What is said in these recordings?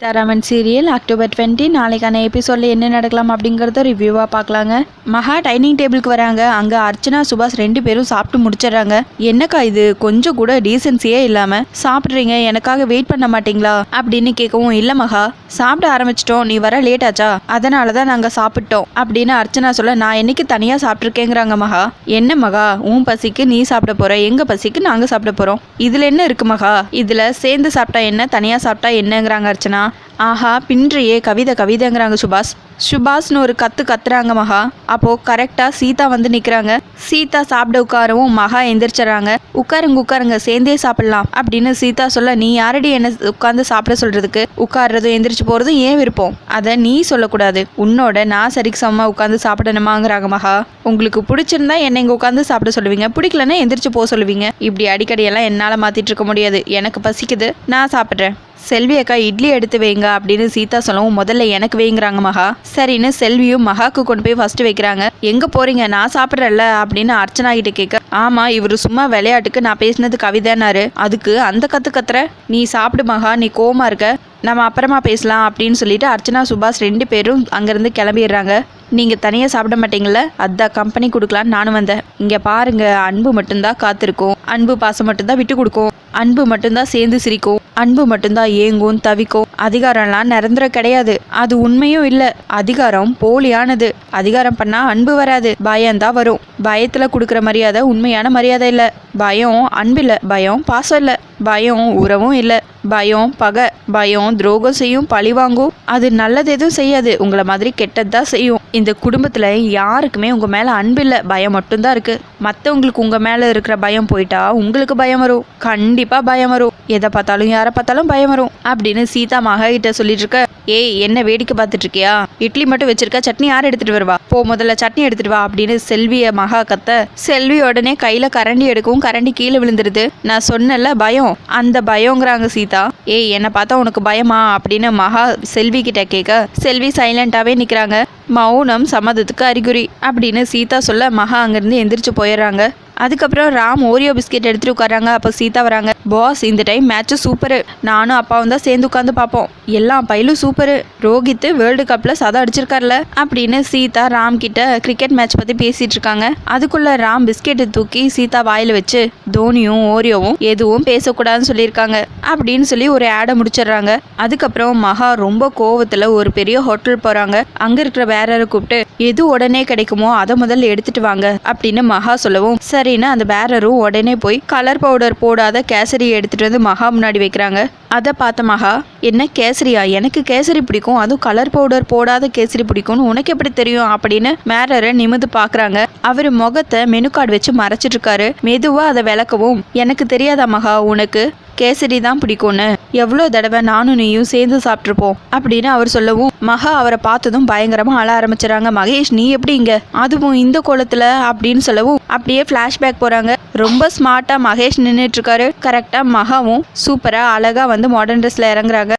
Sitharaman serial October twenty நாளைக்கான எபிசோடில் என்ன நடக்கலாம் அப்படிங்கிறத ரிவ்யூவாக பார்க்கலாங்க. மகா டைனிங் டேபிளுக்கு வராங்க. அங்கே அர்ச்சனா சுபாஷ் ரெண்டு பேரும் சாப்பிட்டு முடிச்சிடுறாங்க. என்னக்கா இது? கொஞ்சம் கூட டீசென்சியே இல்லாமல் சாப்பிட்றீங்க. எனக்காக வெயிட் பண்ண மாட்டீங்களா? அப்படின்னு கேட்கவும் இல்லை மகா. சாப்பிட ஆரம்பிச்சிட்டோம். நீ வர லேட் ஆச்சா? அதனால தான் நாங்கள் சாப்பிட்டோம். அப்படின்னு அர்ச்சனா சொல்ல நான் என்னைக்கு தனியாக சாப்பிட்ருக்கேங்கிறாங்க மகா. என்ன மகா? உன் பசிக்கு நீ சாப்பிட போகிற எங்கள் பசிக்கு நாங்கள் சாப்பிட போகிறோம் இதில் என்ன இருக்கு மகா? இதில் சேர்ந்து சாப்பிட்டா என்ன? தனியாக சாப்பிட்டா என்னங்கிறாங்க அர்ச்சனா. ஆஹா பின்றியே கவிதை கவிதைங்கிறாங்க சுபாஷ். சுபாஷ்னு ஒரு கத்து கத்துறாங்க மகா. அப்போ கரெக்டா சீதா வந்து நிக்கிறாங்க. சீதா சாப்பிட உட்காரவும் மகா எந்திரிச்சிடறாங்க. உட்காருங்க உட்காருங்க சேர்ந்தே சாப்பிடலாம் அப்படின்னு சீதா சொல்ல நீ யாரடி என்ன உட்காந்து சாப்பிட சொல்றதுக்கு? உட்கார்றதும் எந்திரிச்சு போறதும் ஏன் விருப்பம்? அதை நீ சொல்லக்கூடாது. உன்னோட நான் சரிக்கு சமமா உட்காந்து சாப்பிடணுமாங்கிறாங்க மகா. உங்களுக்கு பிடிச்சிருந்தா என்னை இங்க உட்காந்து சாப்பிட சொல்லுவீங்க. பிடிக்கலன்னா எந்திரிச்சு போக சொல்லுவீங்க. இப்படி அடிக்கடி எல்லாம் என்னால மாத்திட்டு இருக்க முடியாது. எனக்கு பசிக்குது. நான் சாப்பிட்றேன். செல்வி அக்கா இட்லி எடுத்து வைங்க அப்படின்னு சீதா சொல்லவும் முதல்ல எனக்கு வைங்கிறாங்க மகா. சரின்னு செல்வியும் மகாக்கு கொண்டு போய் ஃபர்ஸ்ட் வைக்கிறாங்க. எங்க போறீங்க? நான் சாப்பிட்றல அப்படின்னு அர்ச்சனா கிட்ட கேட்க ஆமா இவர் சும்மா விளையாட்டுக்கு நான் பேசினது கவிதைனாரு அதுக்கு அந்த கத்து கத்துற? நீ சாப்பிடு மகா நீ கோமா இருக்க. நம்ம அப்புறமா பேசலாம் அப்படின்னு சொல்லிட்டு அர்ச்சனா சுபாஷ் ரெண்டு பேரும் அங்கேருந்து கிளம்பிடுறாங்க. நீங்கள் தனியாக சாப்பிட மாட்டீங்களே அதான் கம்பெனி கொடுக்கலான்னு நானும் வந்தேன். இங்கே பாருங்க அன்பு மட்டும்தான் காத்திருக்கும். அன்பு பாசம் மட்டும்தான் விட்டு கொடுக்கும். அன்பு மட்டும்தான் சேர்ந்து சிரிக்கும். அன்பு மட்டும்தான் ஏங்கும் தவிக்கும். அதிகாரம்லாம் நிரந்தரம் கிடையாது. அது உண்மையும் இல்லை. அதிகாரம் போலியானது. அதிகாரம் பண்ணா அன்பு வராது. பயம்தான் வரும். பயத்துல கொடுக்குற மரியாதை உண்மையான மரியாதை இல்லை. பயம் அன்பில்ல. பயம் பாசம் இல்லை. பயம் உறவும் இல்லை. பயம் பகை. பயம் துரோகம் செய்யும் பழி வாங்கும் அது நல்லது எதுவும் செய்யாது. உங்களை மாதிரி கெட்டது தான் செய்யும். இந்த குடும்பத்தில் யாருக்குமே உங்கள் மேலே அன்பில்லை பயம் மட்டும்தான் இருக்குது மற்றவங்களுக்கு உங்கள் மேலே இருக்கிற பயம் போயிட்டா உங்களுக்கு பயம் வரும். கண்டிப்பாக பயம் வரும். எதை பார்த்தாலும் யாரை பார்த்தாலும் பயம் வரும். அப்படின்னு சீதா மகா கிட்ட சொல்லிட்டு இருக்க ஏய் என்ன வேடிக்கை பார்த்துட்டு இருக்கியா இட்லி மட்டும் வச்சிருக்கா சட்னி யார் எடுத்துட்டு வருவா? போ முதல்ல சட்னி எடுத்துட்டு வா அப்படின்னு செல்விய மகா கத்த. செல்வி உடனே கையில கரண்டி எடுக்கவும் கரண்டி கீழே விழுந்துருது. நான் சொன்னல பயம். அந்த பயங்கிறாங்க சீதா. ஏய் என்னை பார்த்தா உனக்கு பயமா? அப்படின்னு மகா செல்வி கிட்ட கேட்க செல்வி சைலண்டாவே நிக்கிறாங்க. மௌனம் சம்மதத்துக்கு அறிகுறி அப்படின்னு சீதா சொல்ல மகா அங்கிருந்து எந்திரிச்சு போயிடுறாங்க. அதுக்கப்புறம் ராம் ஓரியோ பிஸ்கெட் எடுத்துட்டு உட்காராங்க அப்போ சீதா வராங்க. பாஸ் இந்த டைம் மேட்ச்சு சூப்பரு நானும் அப்பாவும் தான் சேர்ந்து உட்காந்து பார்ப்போம். எல்லா பயிலும் சூப்பரு ரோஹித் வேர்ல்டு கப்பில் சதம் அடிச்சிருக்கார்ல. அப்படின்னு சீதா ராம் கிட்ட கிரிக்கெட் மேட்ச் பற்றி பேசிட்டு இருக்காங்க. அதுக்குள்ள ராம் பிஸ்கெட்டை தூக்கி சீதா வாயில் வச்சு தோனியும் ஓரியோவும் எதுவும் பேசக்கூடாதுன்னு சொல்லியிருக்காங்க. அப்படின்னு சொல்லி ஒரு ஆடை முடிச்சிடுறாங்க. அதுக்கப்புறம் மகா ரொம்ப கோவத்தில் ஒரு பெரிய ஹோட்டல் போகிறாங்க அங்கே இருக்கிற வேறரை கூப்பிட்டு எது உடனே கிடைக்குமோ அதை முதல்ல எடுத்துட்டு வாங்க. அப்படின்னு மகா சொல்லவும் சரி சரின்னு அந்த பேரரும் உடனே போய் கலர் பவுடர் போடாத கேசரி எடுத்துட்டு வந்து மகா முன்னாடி வைக்கிறாங்க. அதை பார்த்த மகா என்ன கேசரியா? எனக்கு கேசரி பிடிக்கும். அதுவும் கலர் பவுடர் போடாத கேசரி பிடிக்கும்னு உனக்கு எப்படி தெரியும்? அப்படின்னு மேரரை நிமிந்து பார்க்குறாங்க. அவர் முகத்தை மெனு கார்டு வச்சு மறைச்சிட்டு இருக்காரு மெதுவாக அதை விளக்கவும் எனக்கு தெரியாதா மகா உனக்கு கேசரி தான் பிடிக்கும்னு? எவ்வளோ தடவை நானும் நீயும் சேர்ந்து சாப்பிட்ருப்போம். அப்படின்னு அவர் சொல்லவும் மகா அவரை பார்த்ததும் பயங்கரமா அழ ஆரம்பிச்சிடறாங்க. மகேஷ் நீ எப்படி இங்க? அதுவும் இந்த கோலத்துல? அப்படின்னு சொல்லவும் அப்படியே ஃப்ளாஷ்பேக் போறாங்க. ரொம்ப ஸ்மார்ட்டா மகேஷ் நின்றுட்டு இருக்காரு கரெக்டா மகாவும் சூப்பரா அழகா வந்து மாடர்ன் ட்ரெஸ்ல இறங்குறாங்க.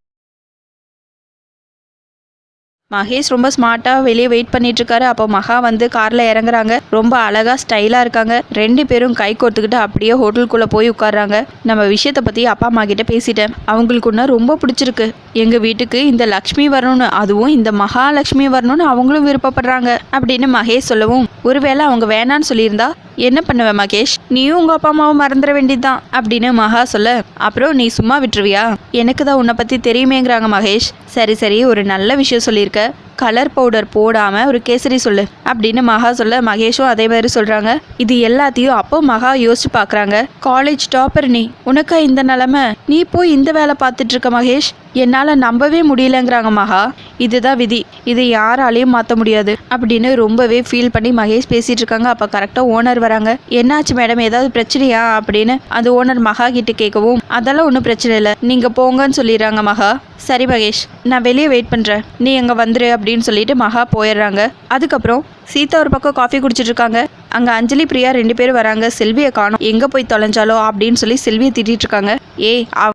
மகேஷ் ரொம்ப ஸ்மார்ட்டாக வெளியே வெயிட் பண்ணிட்டு இருக்காரு அப்போ மகா வந்து காரில் இறங்குறாங்க. ரொம்ப அழகாக ஸ்டைலாக இருக்காங்க. ரெண்டு பேரும் கை கோர்த்துக்கிட்டு அப்படியே ஹோட்டலுக்குள்ளே போய் உட்காடுறாங்க நம்ம விஷயத்தை பற்றி அப்பா அம்மா கிட்ட பேசிட்டேன். அவங்களுக்குன்னா ரொம்ப பிடிச்சிருக்கு. எங்கள் வீட்டுக்கு இந்த லக்ஷ்மி வரணும்னு அதுவும் இந்த மகாலட்சுமி வரணும்னு அவங்களும் விருப்பப்படுறாங்க. அப்படின்னு மகேஷ் சொல்லவும் ஒருவேளை அவங்க வேணான்னு சொல்லியிருந்தா என்ன பண்ணுவ மகேஷ்? நீயும் உங்க அப்பா அம்மாவும் மறந்துட வேண்டியதுதான் அப்படின்னு மகா சொல்ல அப்புறம் நீ சும்மா விட்டுருவியா? எனக்கு தான் உன்னை பத்தி தெரியுமேங்கிறாங்க மகேஷ். சரி சரி ஒரு நல்ல விஷயம் சொல்லியிருக்க. கலர் பவுடர் போடாம ஒரு கேசரி சொல்லு அப்படின்னு மகா சொல்ல மகேஷும் அதே மாதிரி சொல்றாங்க. இது எல்லாத்தையும் அப்போ மகா யோசிச்சு பார்க்குறாங்க காலேஜ் டாப்பர் நீ உனக்கா இந்த நிலமை? நீ போய் இந்த வேலை பார்த்துட்டு இருக்க மகேஷ்? என்னால் நம்பவே முடியலங்கிறாங்க மகா. இதுதான் விதி. இதை யாராலையும் மாற்ற முடியாது அப்படின்னு ரொம்பவே ஃபீல் பண்ணி மகேஷ் பேசிட்டு இருக்காங்க. அப்போ கரெக்டாக ஓனர் வராங்க. என்னாச்சு மேடம் ஏதாவது பிரச்சனையா? அப்படின்னு அந்த ஓனர் மகா கிட்ட கேட்கவும் அதெல்லாம் ஒன்றும் பிரச்சனை இல்லை. நீங்கள் போங்கன்னு சொல்லிடுறாங்க மகா. சரி மகேஷ் நான் வெளியே வெயிட் பண்ணுறேன் நீ அங்கே வந்துரு அப்படின்னு சொல்லிட்டு மகா போயிடுறாங்க. அதுக்கப்புறம் சீதா ஒரு பக்கம் காஃபி குடிச்சிட்டு இருக்காங்க. அங்கே அஞ்சலி பிரியா ரெண்டு பேரும் வராங்க. செல்வியை காணும். எங்கே போய் தொலைஞ்சாலோ அப்படின்னு சொல்லி செல்வியை திட்டிகிட்டு இருக்காங்க. ஏய் அவ-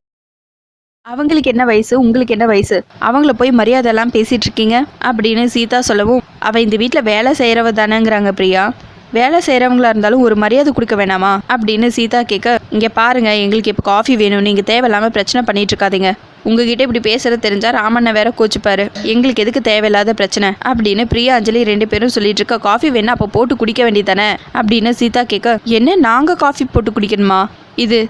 அவங்களுக்கு என்ன வயசு உங்களுக்கு என்ன வயசு? அவங்கள போய் மரியாதை எல்லாம் பேசிட்டு இருக்கீங்க அப்படின்னு சீதா சொல்லவும் அவ இந்த வீட்டில் வேலை செய்கிறவ தானேங்கிறாங்க பிரியா. வேலை செய்கிறவங்களா இருந்தாலும் ஒரு மரியாதை கொடுக்க வேணாமா? அப்படின்னு சீதா கேட்க இங்கே பாருங்க எங்களுக்கு இப்போ காஃபி வேணும். நீங்கள் தேவையில்லாமல் பிரச்சனை பண்ணிட்டு இருக்காதீங்க உங்ககிட்ட இப்படி பேசுறது தெரிஞ்சா ராமண்ண வேற கோச்சுப்பாரு. எங்களுக்கு எதுக்கு தேவையில்லாத பிரச்சனை? அப்படின்னு பிரியா அஞ்சலி ரெண்டு பேரும் சொல்லிட்டு இருக்க காஃபி வேணா அப்போ போட்டு குடிக்க வேண்டியதானே அப்படின்னு சீதா கேட்க என்ன நாங்கள் காஃபி போட்டு குடிக்கணுமா? இது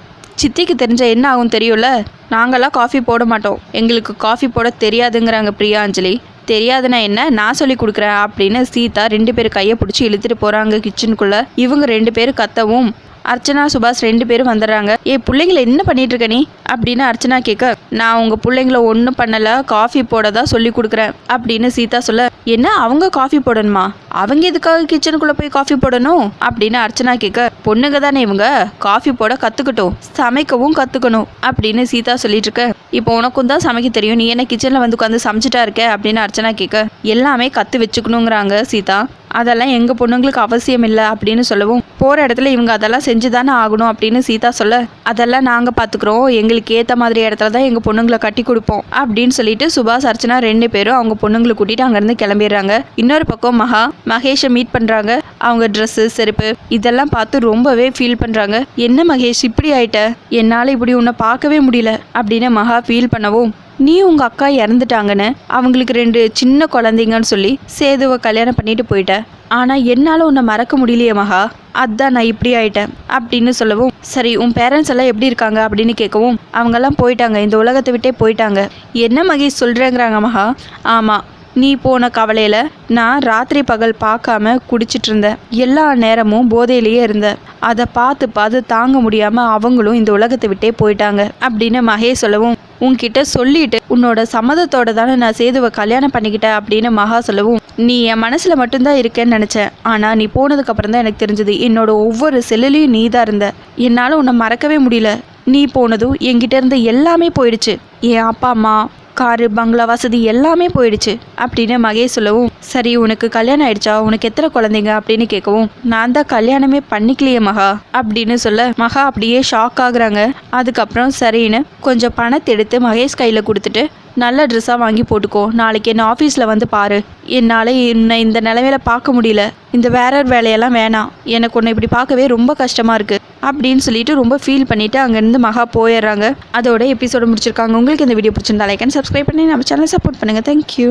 சித்திக்கு தெரிஞ்சால் என்ன ஆகும் தெரியும்ல? நாங்களாம் காஃபி போட மாட்டோம். எங்களுக்கு காஃபி போட தெரியாதுங்கிறாங்க பிரியா அஞ்சலி. தெரியாதுன்னா என்ன? நான் சொல்லி கொடுக்குறேன் அப்படின்னு சீதா ரெண்டு பேரும் கையை பிடிச்சி இழுத்துட்டு போகிறாங்க கிச்சனுக்குள்ளே இவங்க ரெண்டு பேரும் கத்தவும். அர்ச்சனா சுபாஷ் ரெண்டு பேரும் வந்துடுறாங்க. ஏ பிள்ளைங்கள என்ன பண்ணிட்டு இருக்க நீ? அப்படின்னு அர்ச்சனா கேட்க நான் உங்கள் பிள்ளைங்கள ஒன்றும் பண்ணலை. காஃபி போட தான் சொல்லி கொடுக்குறேன். அப்படின்னு சீதா சொல்ல என்ன அவங்க காஃபி போடணுமா? அவங்க எதுக்காக கிச்சனுக்குள்ளே போய் காஃபி போடணும்? அப்படின்னு அர்ச்சனா கேட்க பொண்ணுங்க தானே இவங்க. காஃபி போட கற்றுக்கட்டும் சமைக்கவும் கற்றுக்கணும் அப்படின்னு சீதா சொல்லிட்டு இருக்க இப்போ உனக்கும் தான் சமைக்க தெரியும். நீ என்ன கிச்சனில் வந்து உட்காந்து சமைச்சிட்டா இருக்க? அப்படின்னு அர்ச்சனா கேட்க எல்லாமே கற்று வச்சுக்கணுங்கிறாங்க சீதா. அதெல்லாம் எங்கள் பொண்ணுங்களுக்கு அவசியம் இல்லை அப்படின்னு சொல்லவும் போகிற இடத்துல இவங்க அதெல்லாம் செஞ்சு தானே ஆகணும் அப்படின்னு சீதா சொல்ல அதெல்லாம் நாங்கள் பார்த்துக்குறோம் எங்களுக்கு ஏற்ற மாதிரி இடத்துல தான் எங்கள் பொண்ணுங்களை கட்டி கொடுப்போம். அப்படின்னு சொல்லிட்டு சுபாஷ் அர்ச்சனா ரெண்டு பேரும் அவங்க பொண்ணுங்களை கூட்டிட்டு அங்கேருந்து கிளம்பிடுறாங்க. இன்னொரு பக்கம் மகா மகேஷை மீட் பண்ணுறாங்க அவங்க ட்ரெஸ்ஸு செருப்பு இதெல்லாம் பார்த்து ரொம்பவே ஃபீல் பண்ணுறாங்க என்ன மகேஷ் இப்படி ஆயிட்ட? என்னால் இப்படி உன்னை பார்க்கவே முடியல. அப்படின்னு மகா ஃபீல் பண்ணவும் நீ உங்கள் அக்கா இறந்துட்டாங்கன்னு அவங்களுக்கு ரெண்டு சின்ன குழந்தைங்கன்னு சொல்லி சேதுவை கல்யாணம் பண்ணிட்டு போயிட்ட. ஆனால் என்னால் உன்னை மறக்க முடியலையே மகா. அதான் நான் இப்படி ஆயிட்டேன் அப்படின்னு சொல்லவும் சரி உன் பேரண்ட்ஸ் எல்லாம் எப்படி இருக்காங்க அப்படின்னு கேட்கவும் அவங்கெல்லாம் போயிட்டாங்க. இந்த உலகத்தை விட்டே போயிட்டாங்க. என்ன மகேஷ் சொல்கிறேங்கிறாங்க மகா? ஆமாம் நீ போன கவலையில் நான் ராத்திரி பகல் பார்க்காம குடிச்சிட்டு இருந்தேன். எல்லா நேரமும் போதையிலேயே இருந்தேன். அதை பார்த்து பார்த்து தாங்க முடியாமல் அவங்களும் இந்த உலகத்தை விட்டே போயிட்டாங்க அப்படின்னு மகேஷ் சொல்லவும் உன்கிட்ட சொல்லிட்டு உன்னோட சம்மதத்தோட தானே நான் சேதுவை கல்யாணம் பண்ணிக்கிட்டேன் அப்படின்னு மகா சொல்லவும் நீ என் மனசில் மட்டும்தான் இருக்கேன்னு நினச்சேன். ஆனால் நீ போனதுக்கப்புறம் தான் எனக்கு தெரிஞ்சது என்னோட ஒவ்வொரு செல்லுலையும் நீ தான் இருந்த. என்னால் உன்னை மறக்கவே முடியல. நீ போனதும் என்கிட்ட இருந்த எல்லாமே போயிடுச்சு. என் அப்பா அம்மா காரு பங்களா வசதி எல்லாமே போயிடுச்சு. அப்படின்னு மகேஷ் சொல்லவும் சரி உனக்கு கல்யாணம் ஆயிடுச்சா? உனக்கு எத்தனை குழந்தைங்க? அப்படின்னு கேட்கவும் நான் தான் கல்யாணமே பண்ணிக்கலையே மகா அப்படின்னு சொல்ல மகா அப்படியே ஷாக் ஆகுறாங்க. அதுக்கப்புறம் சரின்னு கொஞ்சம் பணத்தை எடுத்து மகேஷ் கையில் கொடுத்துட்டு நல்ல ட்ரெஸ்ஸாக வாங்கி போட்டுக்கோ. நாளைக்கு என்ன ஆஃபீஸில் வந்து பாரு. என்னால் என்னை இந்த நிலமையில பார்க்க முடியல. இந்த வேற வேலையெல்லாம் வேணாம். எனக்கு உன்னை இப்படி பார்க்கவே ரொம்ப கஷ்டமாக இருக்குது அப்படின்னு சொல்லிட்டு ரொம்ப ஃபீல் பண்ணிவிட்டு அங்கேருந்து மகா போயிடுறாங்க. அதோட எபிசோடு முடிச்சிருக்காங்க. உங்களுக்கு இந்த வீடியோ பிடிச்சிருந்தா லைக் அண்ட் சப்ஸ்கிரைப் பண்ணி நம்ம சேனல் சப்போர்ட் பண்ணுங்கள் தேங்க்யூ